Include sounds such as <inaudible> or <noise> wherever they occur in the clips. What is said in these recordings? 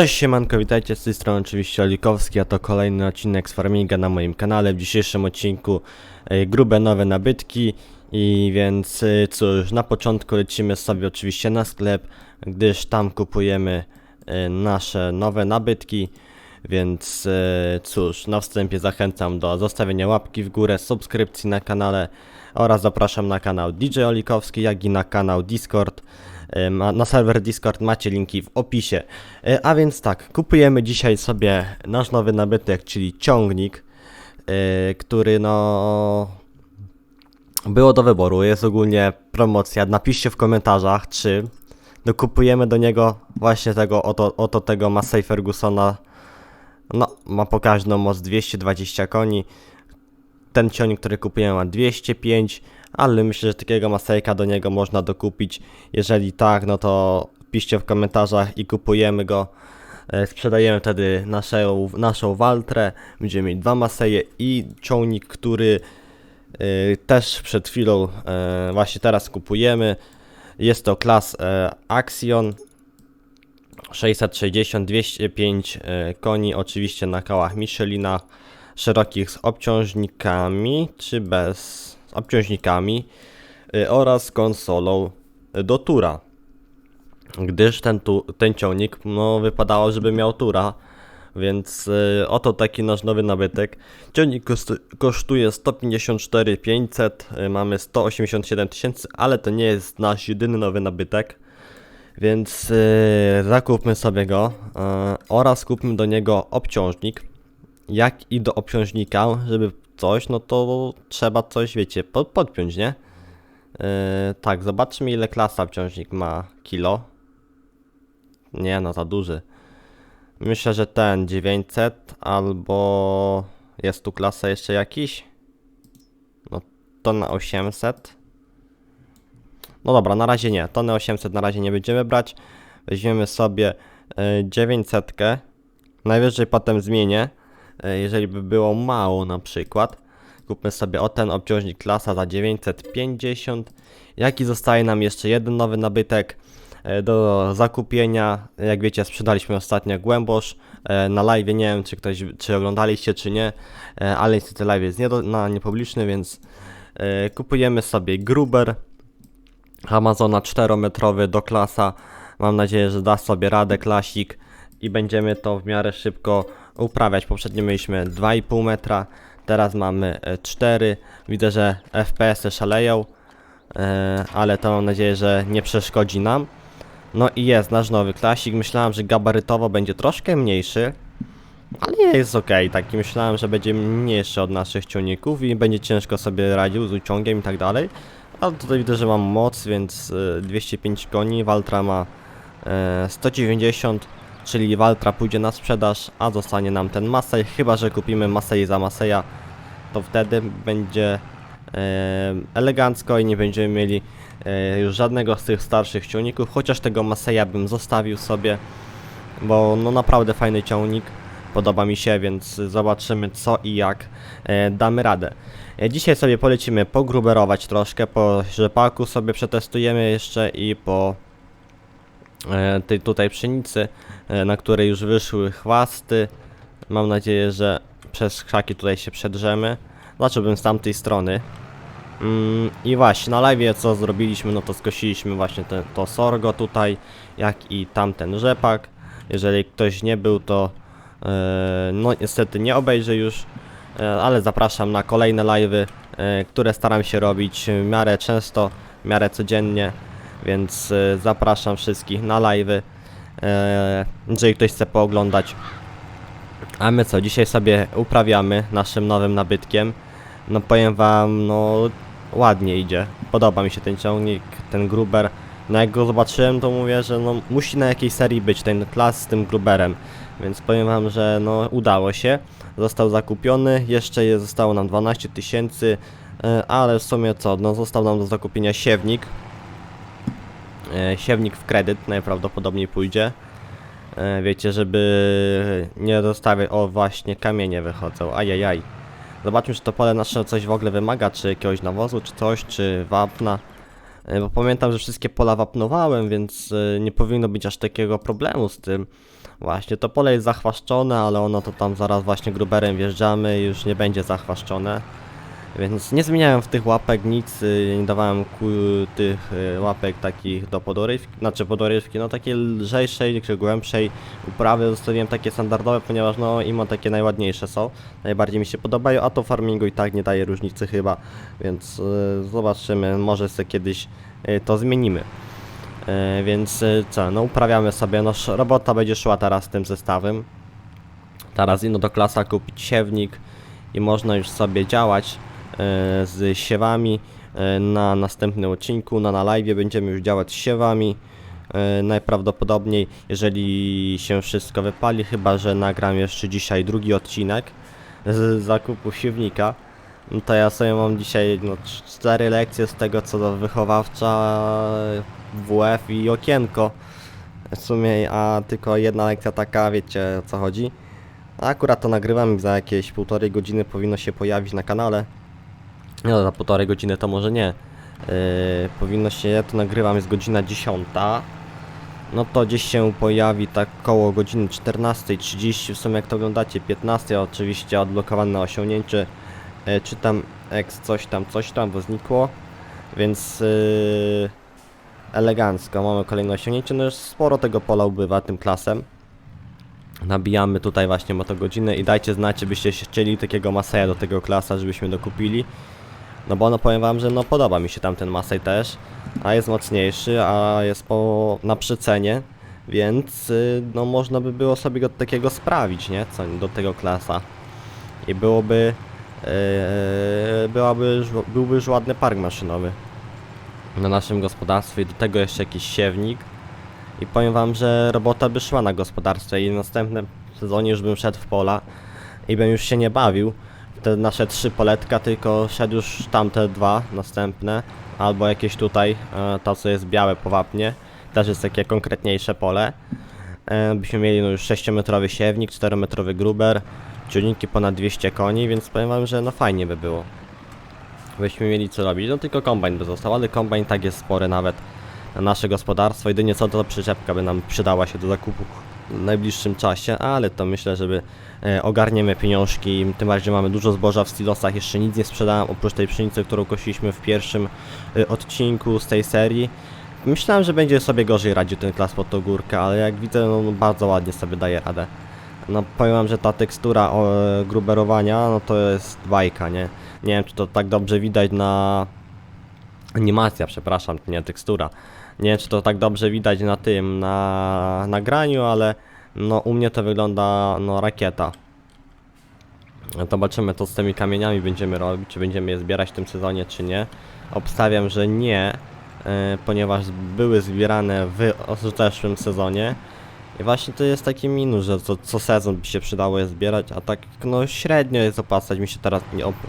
Cześć siemanko, witajcie z tej strony oczywiście Olikowski, a to kolejny odcinek z Farminga na moim kanale. W dzisiejszym odcinku e, grube nowe nabytki i więc e, cóż, na początku lecimy sobie oczywiście na sklep, gdyż tam kupujemy e, nasze nowe nabytki. Więc e, cóż, na wstępie zachęcam do zostawienia łapki w górę, subskrypcji na kanale oraz zapraszam na kanał DJ Olikowski, jak i na kanał Discord. E, Na serwer Discord macie linki w opisie. E, A więc tak, kupujemy dzisiaj sobie nasz nowy nabytek, czyli ciągnik, e, który no było do wyboru. Jest ogólnie promocja. Napiszcie w komentarzach, czy dokupujemy do niego właśnie tego oto, oto tego Massey Fergusona. No, ma pokaźną moc 220 koni. Ten ciągnik, który kupujemy ma 205, ale myślę, że takiego Masejka do niego można dokupić. Jeżeli tak, no to piszcie w komentarzach i kupujemy go. E, Sprzedajemy wtedy naszą, naszą Waltrę. Będziemy mieć dwa Maseje i ciągnik, który e, też przed chwilą, e, właśnie teraz kupujemy. Jest to klas Axion 660, 205 e, koni, oczywiście na kołach Michelina, szerokich z obciążnikami, czy bez obciążnikami e, oraz konsolą e, do tura. Gdyż ten, tu, ten ciągnik, no wypadało, żeby miał tura, więc e, oto taki nasz nowy nabytek. Ciągnik kosztu, kosztuje 154 500, e, mamy 187 tysięcy, ale to nie jest nasz jedyny nowy nabytek. Więc yy, zakupmy sobie go yy, oraz kupmy do niego obciążnik. Jak i do obciążnika, żeby coś, no to trzeba coś, wiecie, pod, podpiąć, nie? Yy, tak, zobaczmy ile klasa obciążnik ma. Kilo? Nie, no za duży. Myślę, że ten 900 albo jest tu klasa jeszcze jakiś? No to na 800. No dobra, na razie nie. Tony 800 na razie nie będziemy brać. Weźmiemy sobie y, 900. Najwyżej potem zmienię. Y, jeżeli by było mało na przykład. Kupmy sobie o ten obciążnik klasa za 950. Jaki zostaje nam jeszcze jeden nowy nabytek y, do zakupienia. Jak wiecie, sprzedaliśmy ostatnio głębosz y, na live. Nie wiem, czy ktoś, czy oglądaliście, czy nie, ale niestety live jest nie do, na niepubliczny, więc kupujemy sobie gruber. Amazona 4-metrowy do klasa. Mam nadzieję, że da sobie radę klasik i będziemy to w miarę szybko uprawiać. Poprzednio mieliśmy 2,5 metra, teraz mamy e, 4. Widzę, że FPS-y szaleją, e, ale to mam nadzieję, że nie przeszkodzi nam. No i jest nasz nowy klasik. Myślałem, że gabarytowo będzie troszkę mniejszy, ale jest ok. Taki myślałem, że będzie mniejszy od naszych ciągników i będzie ciężko sobie radził z uciągiem i tak dalej. Ale tutaj widzę, że mam moc, więc y, 205 koni, Waltra ma e, 190, czyli Waltra pójdzie na sprzedaż, a zostanie nam ten Masej, chyba że kupimy Masej za Maseja, to wtedy będzie e, elegancko i nie będziemy mieli e, już żadnego z tych starszych ciągników, chociaż tego Maseja bym zostawił sobie, bo no naprawdę fajny ciągnik, podoba mi się, więc zobaczymy co i jak e, damy radę. Dzisiaj sobie polecimy pogruberować troszkę, po rzepaku sobie przetestujemy jeszcze i po tej tutaj pszenicy, e, na której już wyszły chwasty. Mam nadzieję, że przez krzaki tutaj się przedrzemy. Zacząłbym z tamtej strony. Mm, I właśnie, na live co zrobiliśmy, no to skosiliśmy właśnie to sorgo tutaj, jak i tamten rzepak. Jeżeli ktoś nie był, to e, no niestety nie obejrzy już, e, ale zapraszam na kolejne live'y, e, które staram się robić w miarę często, w miarę codziennie, więc e, zapraszam wszystkich na live'y, e, jeżeli ktoś chce pooglądać. A my co, dzisiaj sobie uprawiamy naszym nowym nabytkiem. No powiem wam, no ładnie idzie. Podoba mi się ten ciągnik, ten gruber. No jak go zobaczyłem, to mówię, że no musi na jakiejś serii być ten klas z tym gruberem. Więc powiem wam, że no udało się. Został zakupiony, jeszcze je zostało nam 12 tysięcy, e, ale w sumie co, no został nam do zakupienia siewnik. E, Siewnik w kredyt najprawdopodobniej pójdzie. E, Wiecie, żeby nie dostawiać. O, właśnie kamienie wychodzą. Ajajaj. Zobaczmy, czy to pole nasze coś w ogóle wymaga, czy jakiegoś nawozu, czy coś, czy wapna. E, Bo pamiętam, że wszystkie pola wapnowałem, więc nie powinno być aż takiego problemu z tym. Właśnie, to pole jest zachwaszczone, ale ono to tam zaraz właśnie gruberem wjeżdżamy i już nie będzie zachwaszczone. Więc nie zmieniałem w tych łapek nic, y, nie dawałem tych y, łapek takich do podorywki, znaczy podorywki, no takiej lżejszej czy głębszej uprawy zostawiłem takie standardowe, ponieważ no imo takie najładniejsze są, najbardziej mi się podobają, a to farmingu i tak nie daje różnicy chyba, więc y, zobaczymy, może sobie kiedyś to zmienimy. Więc co, no uprawiamy sobie, no robota będzie szła teraz tym zestawem. Teraz ino do klasa kupić siewnik i można już sobie działać z siewami. E, na następnym odcinku, na, na live będziemy już działać z siewami. E, najprawdopodobniej, jeżeli się wszystko wypali, chyba że nagram jeszcze dzisiaj drugi odcinek z zakupu siewnika. To ja sobie mam dzisiaj no, cz- cztery lekcje z tego co do wychowawcza, WF i okienko. W sumie, a tylko jedna lekcja taka, wiecie o co chodzi. A Akurat to nagrywam i za jakieś półtorej godziny powinno się pojawić na kanale. No za półtorej godziny to może nie. Yy, powinno się, ja to nagrywam, jest godzina 10. No to gdzieś się pojawi tak koło godziny 14.30, w sumie jak to oglądacie 15 oczywiście odblokowane osiągnięcie. Yy, czytam ex coś tam, coś tam, bo znikło. Więc yy, elegancko, mamy kolejne osiągnięcie, no już sporo tego pola ubywa tym klasem nabijamy tutaj właśnie motogodzinę i dajcie znać, byście chcieli takiego Maseja do tego klasa, żebyśmy dokupili. No bo no powiem wam, że no podoba mi się tamten Masej też, a jest mocniejszy, a jest po, na przecenie, więc y, no można by było sobie go takiego sprawić, nie? Co do tego klasa. I byłoby, yy, byłaby, już- byłby już ładny park maszynowy na naszym gospodarstwie i do tego jeszcze jakiś siewnik. I powiem wam, że robota by szła na gospodarstwie i w następnym sezonie już bym szedł w pola i bym już się nie bawił te nasze trzy poletka, tylko szedł już tamte dwa następne, albo jakieś tutaj, e, to co jest białe po wapnie, też jest takie konkretniejsze pole. E, byśmy mieli no już 6-metrowy siewnik, 4-metrowy gruber, ciągniki ponad 200 koni, więc powiem wam, że no fajnie by było. Byśmy mieli co robić, no tylko kombajn by został, ale kombajn tak jest spory nawet na nasze gospodarstwo. Jedynie co to przyczepka by nam przydała się do zakupu najbliższym czasie, ale to myślę, żeby e, ogarniemy pieniążki. Tym bardziej mamy dużo zboża w silosach. Jeszcze nic nie sprzedałem oprócz tej pszenicy, którą kosiliśmy w pierwszym e, odcinku z tej serii. Myślałem, że będzie sobie gorzej radził ten klas pod tą górkę, ale jak widzę, no, no bardzo ładnie sobie daje radę. No powiem wam, że ta tekstura o, e, gruberowania, no to jest bajka, nie? Nie wiem, czy to tak dobrze widać na... Animacja, przepraszam, nie tekstura. Nie wiem, czy to tak dobrze widać na tym, na nagraniu, ale no u mnie to wygląda, no rakieta. Zobaczymy, co z tymi kamieniami będziemy robić, czy będziemy je zbierać w tym sezonie, czy nie. Obstawiam, że nie, e, ponieważ były zbierane w zeszłym sezonie. I właśnie to jest taki minus, że co, co sezon by się przydało je zbierać, a tak no średnio jest opłacać mi się teraz,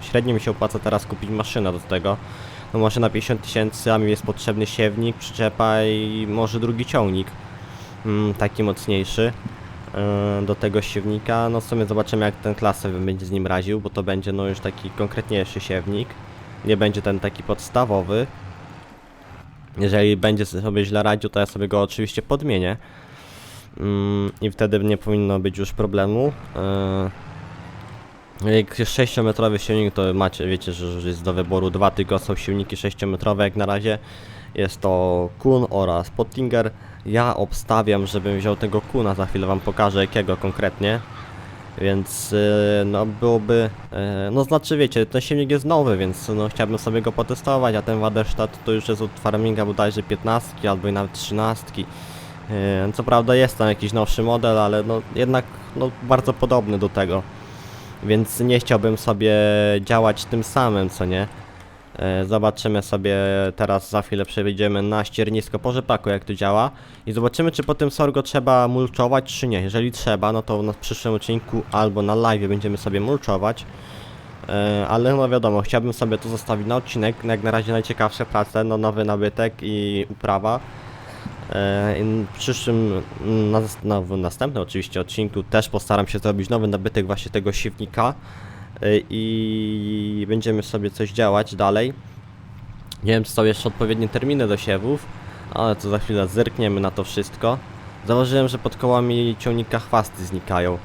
średnio mi się opłaca teraz kupić maszynę do tego. No maszyna 50 tysięcy, a mi jest potrzebny siewnik, przyczepa i może drugi ciągnik, mm, taki mocniejszy. e, Do tego siewnika, no w sumie zobaczymy jak ten klasę będzie z nim raził, bo to będzie no już taki konkretniejszy siewnik. Nie będzie ten taki podstawowy. Jeżeli będzie sobie źle radził, to ja sobie go oczywiście podmienię. Mm, I wtedy nie powinno być już problemu. Jak jest 6-metrowy silnik, to macie, wiecie, że jest do wyboru dwa tylko są silniki 6-metrowe jak na razie. Jest to Kun oraz Pottinger. Ja obstawiam, żebym wziął tego Kuna, za chwilę wam pokażę jakiego konkretnie. Więc e, no byłoby, e, no znaczy wiecie, ten silnik jest nowy, więc no chciałbym sobie go potestować, a ten Waderstadt to już jest od farminga bodajże 15 albo i nawet 13. E, Co prawda jest tam jakiś nowszy model, ale no jednak no, bardzo podobny do tego. Więc nie chciałbym sobie działać tym samym, co nie. E, Zobaczymy sobie teraz za chwilę przejdziemy na ściernisko po rzepaku jak to działa i zobaczymy czy po tym sorgo trzeba mulczować czy nie. Jeżeli trzeba, no to na przyszłym odcinku albo na live będziemy sobie mulczować. E, Ale no wiadomo, chciałbym sobie to zostawić na odcinek, jak na razie najciekawsze prace, no nowy nabytek i uprawa. E, W przyszłym, na, no, w następnym oczywiście odcinku też postaram się zrobić nowy nabytek właśnie tego siewnika e, i będziemy sobie coś działać dalej. Nie wiem, czy są jeszcze odpowiednie terminy do siewów, ale to za chwilę zerkniemy na to wszystko. zauważyłem, że pod kołami ciągnika chwasty znikają.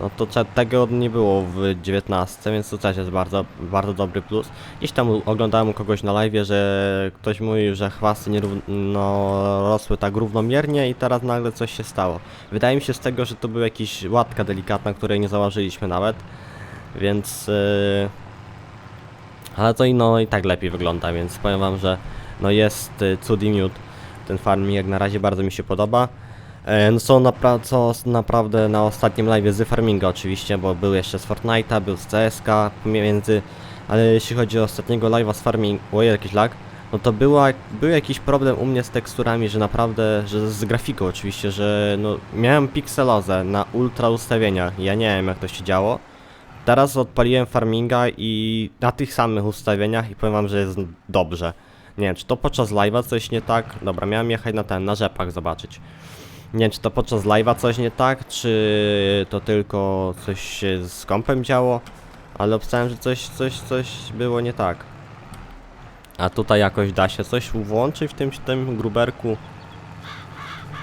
No to tego nie było w 19, więc to też jest bardzo, bardzo dobry plus. Gdzieś tam oglądałem u kogoś na live, że ktoś mówił, że chwasty nie no, rosły tak równomiernie i teraz nagle coś się stało. Wydaje mi się z tego, że to była jakaś łatka delikatna, której nie założyliśmy nawet, więc... Yy... Ale to i no i tak lepiej wygląda, więc powiem wam, że no jest y, cud i miód. Ten farming jak na razie bardzo mi się podoba. E, No są napra co s- naprawdę na ostatnim live z farminga oczywiście, bo był jeszcze z Fortnite'a, był z CSK pomiędzy, ale jeśli chodzi o ostatniego live'a z farming, o jakiś lag, no to była, był jakiś problem u mnie z teksturami, że naprawdę, że z grafiką oczywiście, że no miałem pikselozę na ultra ustawieniach, ja nie wiem jak to się działo. Teraz odpaliłem farminga i na tych samych ustawieniach i powiem wam, że jest dobrze. Nie wiem, czy to podczas live'a coś nie tak? Dobra, miałem jechać na ten, na rzepach zobaczyć. Nie wiem, czy to podczas live'a coś nie tak, czy to tylko coś się z kompem działo, ale obstałem, że coś, coś, coś było nie tak. A tutaj jakoś da się coś włączyć w tym, tym gruberku?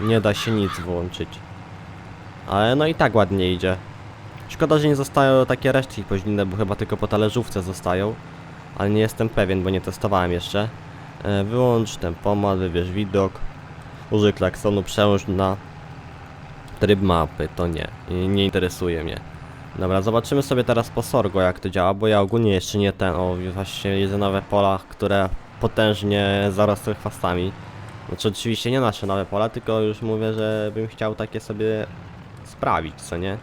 Nie da się nic włączyć. Ale no i tak ładnie idzie. Szkoda, że nie zostają takie resztki poźninne, bo chyba tylko po talerzówce zostają. Ale nie jestem pewien, bo nie testowałem jeszcze. E, wyłącz ten pomad, wybierz widok. Użyj klaksonu, przełącz na tryb mapy, to nie, nie, interesuje mnie. Dobra, zobaczymy sobie teraz po Sorgo jak to działa, bo ja ogólnie jeszcze nie ten, o właśnie jedynowe pola, które potężnie zarosły chwastami. Znaczy oczywiście nie nasze nowe pola, tylko już mówię, że bym chciał takie sobie sprawić, co nie?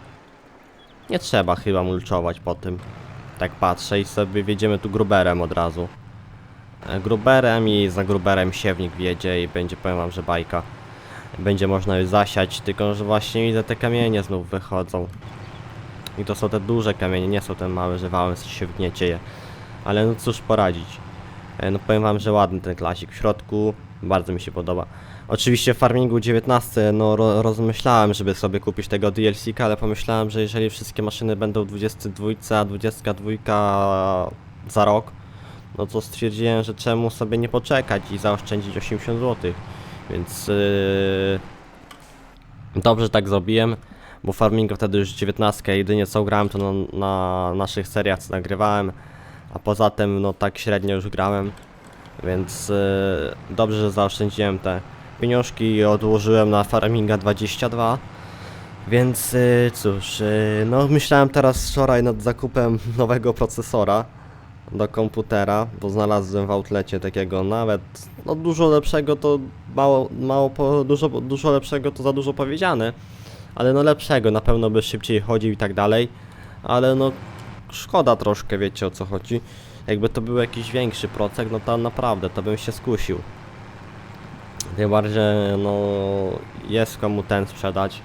Nie trzeba chyba mulczować po tym. Tak patrzę i sobie wjedziemy tu gruberem od razu. E, Gruberem i za gruberem siewnik wjedzie i będzie, powiem wam, że bajka. Będzie można już zasiać, tylko że właśnie widzę te kamienie znów wychodzą. I to są te duże kamienie, nie są te małe, że wałem się wgniecie je. Ale no cóż poradzić. E, No powiem wam, że ładny ten klasik w środku, bardzo mi się podoba. Oczywiście w Farmingu 19 no ro, rozmyślałem, żeby sobie kupić tego DLC-ka, ale pomyślałem, że jeżeli wszystkie maszyny będą w 22, a 22 za rok, no to stwierdziłem, że czemu sobie nie poczekać i zaoszczędzić 80 zł. Więc yy, dobrze tak zrobiłem, bo farmingu wtedy już 19 jedynie co grałem to na, na naszych seriach co nagrywałem, a poza tym no tak średnio już grałem, więc yy, dobrze, że zaoszczędziłem te pieniążki i odłożyłem na farminga 22. Więc yy, cóż, yy, no myślałem teraz wczoraj nad zakupem nowego procesora do komputera, bo znalazłem w outlecie takiego nawet, no dużo lepszego to mało, mało po, dużo, dużo lepszego to za dużo powiedziane, ale no lepszego, na pewno by szybciej chodził i tak dalej, ale no szkoda troszkę, wiecie o co chodzi. Jakby to był jakiś większy procek, no to naprawdę, to bym się skusił. Tym bardziej, no jest komu ten sprzedać,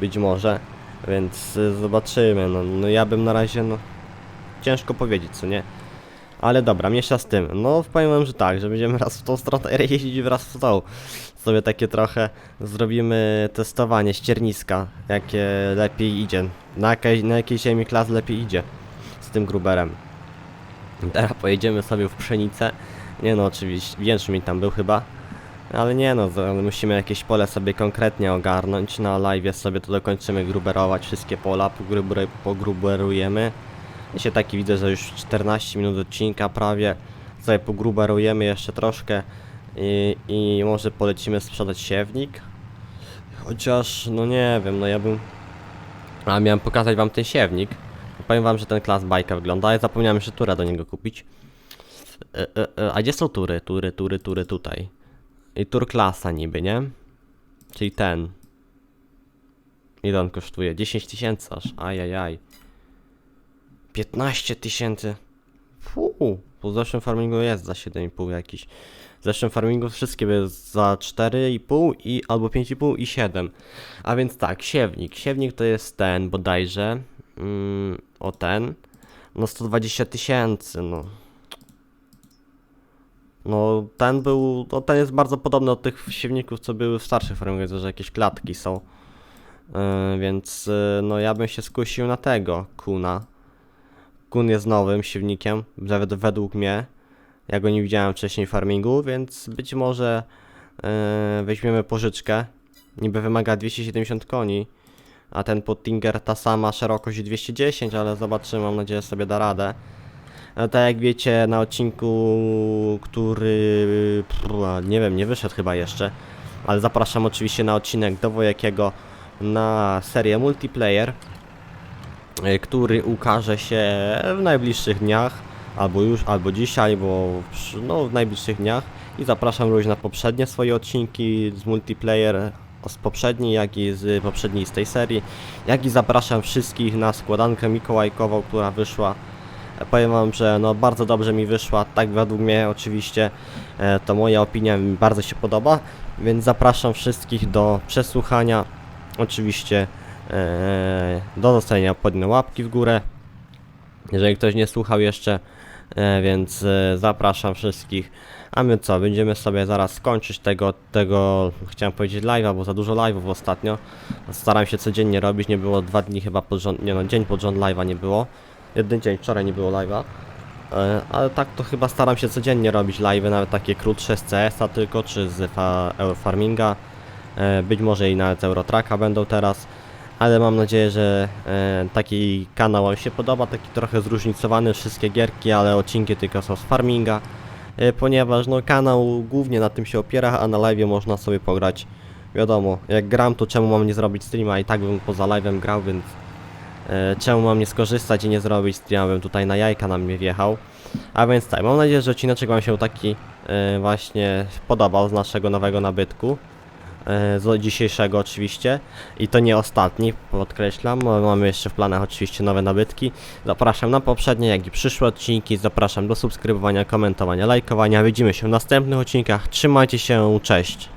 być może, więc y, zobaczymy, no, no ja bym na razie, no ciężko powiedzieć, co nie? Ale dobra, mniejsza z tym. No powiem wam, że tak, że będziemy raz w tą stronę <laughs> jeździć, raz w tą. Sobie takie trochę zrobimy testowanie ścierniska, jakie lepiej idzie. Na jakiej, na jakiej ziemi klas lepiej idzie z tym gruberem. Teraz pojedziemy sobie w pszenicę. Nie no, oczywiście, Większmin tam był chyba. Ale nie no, musimy jakieś pole sobie konkretnie ogarnąć. Na live sobie to dokończymy gruberować wszystkie pola, pogruber, pogruberujemy. Ja się taki widzę, że już 14 minut odcinka prawie. Sobie pogruberujemy jeszcze troszkę i, i może polecimy sprzedać siewnik. Chociaż, no nie wiem, no ja bym... A miałem pokazać wam ten siewnik. Powiem wam, że ten klas bajka wygląda, ja zapomniałem jeszcze turę do niego kupić. E, e, e, a gdzie są tury? Tury, tury, tury tutaj. I tur klasa niby, nie? Czyli ten. Ile on kosztuje? 10 tysięcy aż, ajajaj. 15 tysięcy. Fuu, po zeszłym farmingu jest za 7,5 jakiś. W zeszłym farmingu wszystkie były za 4,5 i albo 5,5 i 7. A więc tak, siewnik. Siewnik to jest ten bodajże. Mm, o ten. No 120 tysięcy, no. No ten był, no ten jest bardzo podobny do tych siewników, co były w starszych farmingach, że jakieś klatki są. Yy, więc yy, no ja bym się skusił na tego, Kuna. Kun jest nowym siewnikiem, nawet według mnie. Ja go nie widziałem wcześniej w farmingu, więc być może yy, weźmiemy pożyczkę Niby wymaga 270 koni, a ten Pottinger ta sama szerokość 210, ale zobaczymy, mam nadzieję, że sobie da radę. A tak jak wiecie, na odcinku, który pff, nie wiem, nie wyszedł chyba jeszcze, ale zapraszam oczywiście na odcinek do Wojakiego na serię multiplayer, który ukaże się w najbliższych dniach, albo już, albo dzisiaj, albo przy- no, w najbliższych dniach. I zapraszam również na poprzednie swoje odcinki z multiplayer, z poprzedniej, jak i z poprzedniej z tej serii, jak i zapraszam wszystkich na składankę mikołajkową, która wyszła. E, Powiem wam, że no bardzo dobrze mi wyszła, tak według mnie oczywiście, e, to moja opinia mi bardzo się podoba, więc zapraszam wszystkich do przesłuchania, oczywiście e, do zostawienia podnej łapki w górę, jeżeli ktoś nie słuchał jeszcze, e, więc e, zapraszam wszystkich. A my co, będziemy sobie zaraz skończyć tego, tego chciałem powiedzieć live'a, bo za dużo live'ów ostatnio. Staram się codziennie robić, nie było dwa dni chyba pod rząd, nie no, dzień pod rząd live'a nie było. Jeden dzień, wczoraj nie było live'a. E, Ale tak to chyba staram się codziennie robić live'y, nawet takie krótsze z CS-a tylko, czy z fa Eurofarminga. E, Być może i nawet z Eurotracka będą teraz. Ale mam nadzieję, że e, taki kanał Wam się podoba, taki trochę zróżnicowany, wszystkie gierki, ale odcinki tylko są z farminga. E, ponieważ no kanał głównie na tym się opiera, a na live można sobie pograć. Wiadomo, jak gram to czemu mam nie zrobić streama i tak bym poza live'em grał, więc e, czemu mam nie skorzystać i nie zrobić streama, bym tutaj na jajka na mnie wjechał. A więc tak, mam nadzieję, że odcineczek Wam się taki właśnie podobał z naszego nowego nabytku. E, z dzisiejszego oczywiście i to nie ostatni, podkreślam, mamy jeszcze w planach oczywiście nowe nabytki. Zapraszam na poprzednie, jak i przyszłe odcinki, zapraszam do subskrybowania, komentowania, lajkowania. Widzimy się w następnych odcinkach, trzymajcie się, cześć!